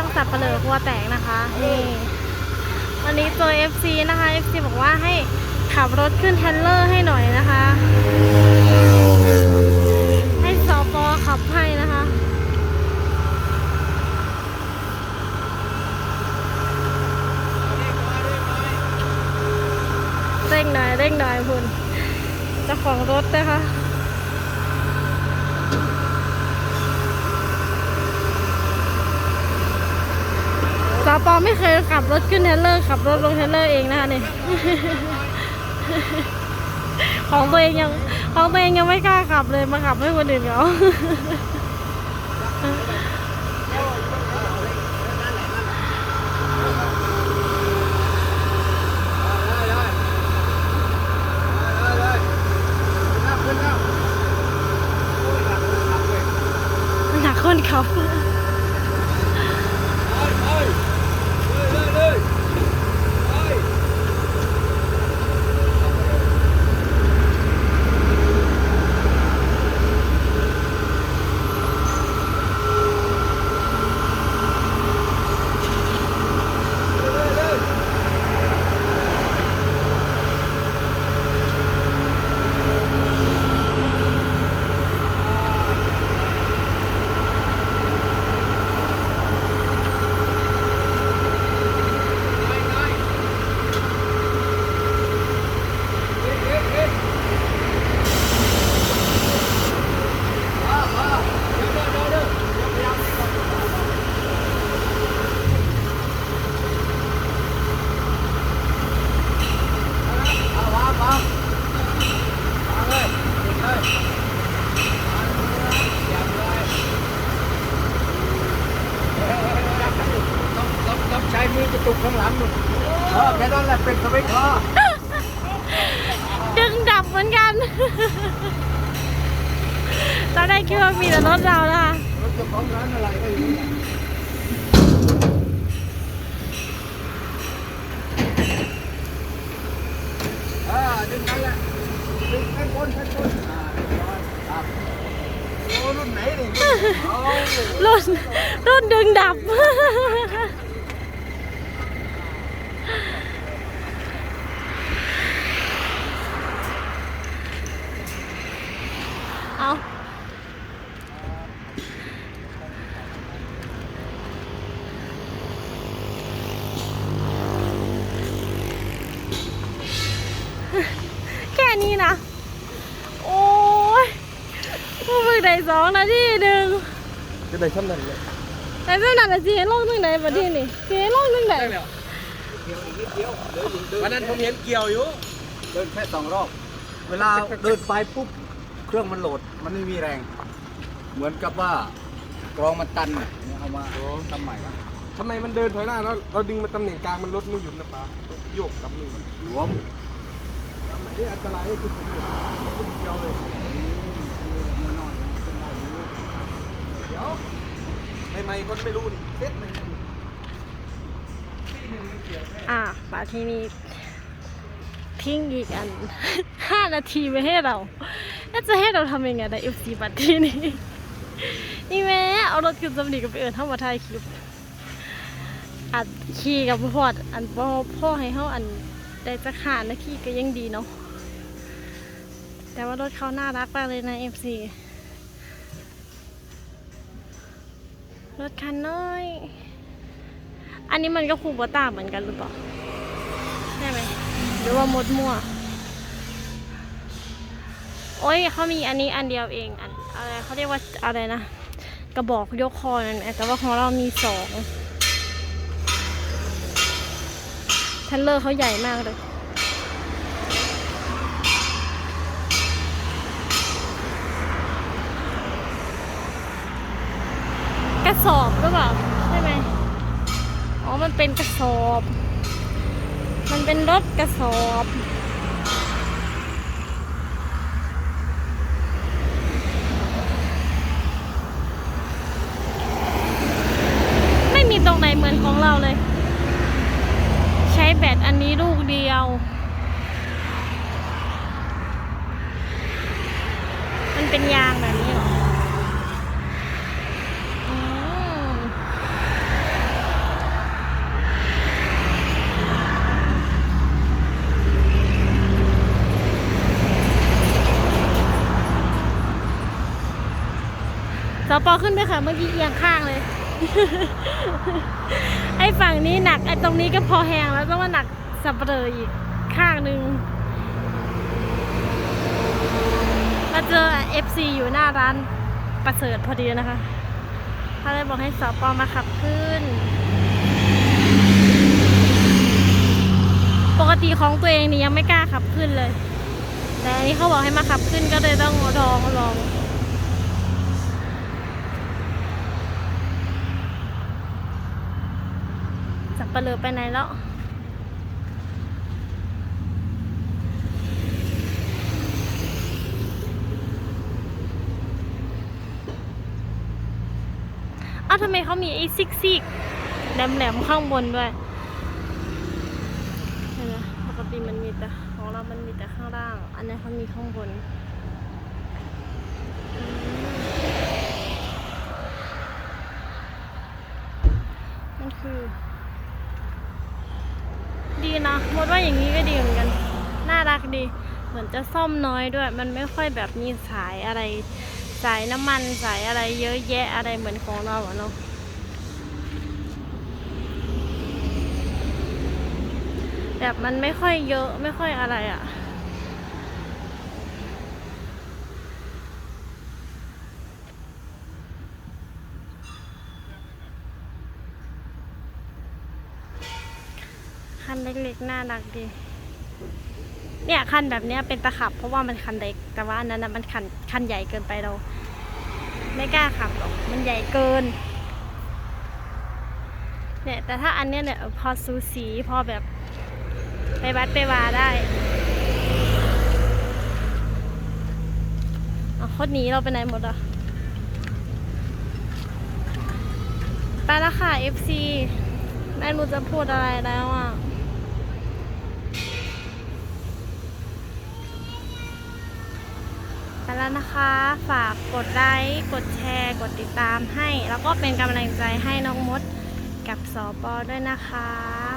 ช่องสับเปลือกหัวแตกนะคะนี่วันนี้ตัว FC นะคะ FC บอกว่าให้ขับรถขึ้นเทรลเลอร์ให้หน่อยนะคะ ให้สปอขับให้นะคะเร่งหน่อยเร่งหน่อยคุณเจ้าของรถนะคะ สาวปอไม่เคยขับรถขึ้นเทเลอร์ขับรถลงเทเลอร์เองนะคะนี่ของตัวเองยังของตัวเองยังไม่กล้าขับเลยมาขับให้คนอื่นเขา หนักคนขับ ต้องใช้มือ กระตุกข้างหลังหมดเออแค่นั้นแหละเป็นสวิตช์คอดึงดับเหมือนกันตอนแรกคิดว่ามีแต่รถเรานะคะรถเจ้าของร้านอะไรก็อยู่เนี่ยอ่าดึงนั่นแหละดึงข้างบนข้างบนอ่าเรียบร้อยครับโอ้รุ่นไหนนี่เอารุ่นรุ่นดึงดับ เอาแค่นี้นะ โอ้ยพวกมึงได้ สองนาทีหนึ่งจะได้ช่ำนั้นเลยแต่เรื่องนั้นน่ะสิเห็นลงตั้งไหนประเทศนี่สิเห็นลงตั้งไหนวันนั้นผมเห็นเกี่ยวอยู่เดินแค่สองรอบ เวลาเดินไปปุ๊บเครื่องมันโหลดมันไม่มีแรง เหมือนกับว่ากรองมันตันเนี่ยเอามาทำใหม่ละทำไมมันเดินถอยหน้าแล้วเราดึงมาตำแหน่งกลางมันลดไม่หยุดนะป้าโยกกลับนี่มันหลวมนี่อันตรายก็คือผมเนี่ยผมเดียวเลย ดี๋ยวใหม่ๆคนไม่รู้นี่เซ็ตใหม่อะมาที่นี่ทิ้งอีกอันห้านาทีไว้ให้เราแล้วจะให้เราทำยังไงในเอฟซีบัตรที่นี่นี่แม่เอารถขึ้นสำนีกับไปเอิญเข้ามาถ่ายคลิปอัดขี่กับพ่ออันพ่อพ่อให้เขาอันได้จะขาดนะขี่ก็ยังดีเนาะแต่ว่ารถเขาน่ารักมากเลยนะเอฟซี รถคันน้อย อันนี้มันก็คูโบต้าเหมือนกันหรือเปล่าใช่ไหมหรือว่ามดมั่ว โอ้ยเขามีอันนี้อันเดียวเองอันอะไรเขาเรียกว่าอะไรนะ กระบอกยกคอนั่นแหละแต่ว่าของเรามีสองเทนเลอร์เขาใหญ่มากเลย ระสอบหรือเปล่าใช่ไหมอ๋อ มันเป็นกระสอบ มันเป็นรถกระสอบไม่มีตรงไหนเหมือนของเราเลย ใช้แบตอันนี้ลูกเดียว มันเป็นยางแบบนี้เหรออืม ปอขึ้นไปค่ะเมื่อกี้เอียงข้างเลย ไอ้ฝั่งนี้หนักไอ้ตรงนี้ก็พอแหงแล้วต้องมาหนักสับเปลออีกข้างหนึ่งมาเจอ FC อยู่หน้าร้านประเสริฐพอดีนะคะเขาเลยบอกให้สปอมาขับขึ้น ปกติของตัวเองนี่ยังไม่กล้าขับขึ้นเลย แต่อันนี้เขาบอกให้มาขับขึ้นก็เลยต้องลองลอง สับเปลือไปไหนแล้วอ้าวทำไมเขามีไอ้ซิกซิกแหลมแหลมๆข้างบนด้วยเห็นไหมปกติมันมีแต่ของเรามันมีแต่ข้างล่าง อันนี้เขามีข้างบนอืมมันคือ ดี นะมดว่าอย่างนี้ก็ดีเหมือนกัน น่ารักดี เหมือนจะซ่อมน้อยด้วย มันไม่ค่อยแบบมีสายอะไร สายน้ำมันสายอะไรเยอะแยะอะไรเหมือนของเราอะเนาะแบบมันไม่ค่อยเยอะไม่ค่อยอะไรอะ่ะ นเล็กๆน่ารักดี เนี่ยคันแบบนี้เป็นตะขับ เพราะว่ามันคันเล็ก แต่ว่าอันนั้นนะมันคันคันใหญ่เกินไปเรา ไม่กล้าขับหรอก มันใหญ่เกิน เนี่ยแต่ถ้าอันเนี้ยเนี่ยพอสูสีพอแบบไปวัดไปวาได้เอาคนหนีเราไปไหนหมดอะไปแล้วค่ะ FC ไม่รู้จะพูดอะไรแล้วอะ แล้วนะคะ ฝากกดไลค์กดแชร์ กดติดตามให้ แล้วก็เป็นกำลังใจให้น้องมดกับสอปอด้วยนะคะ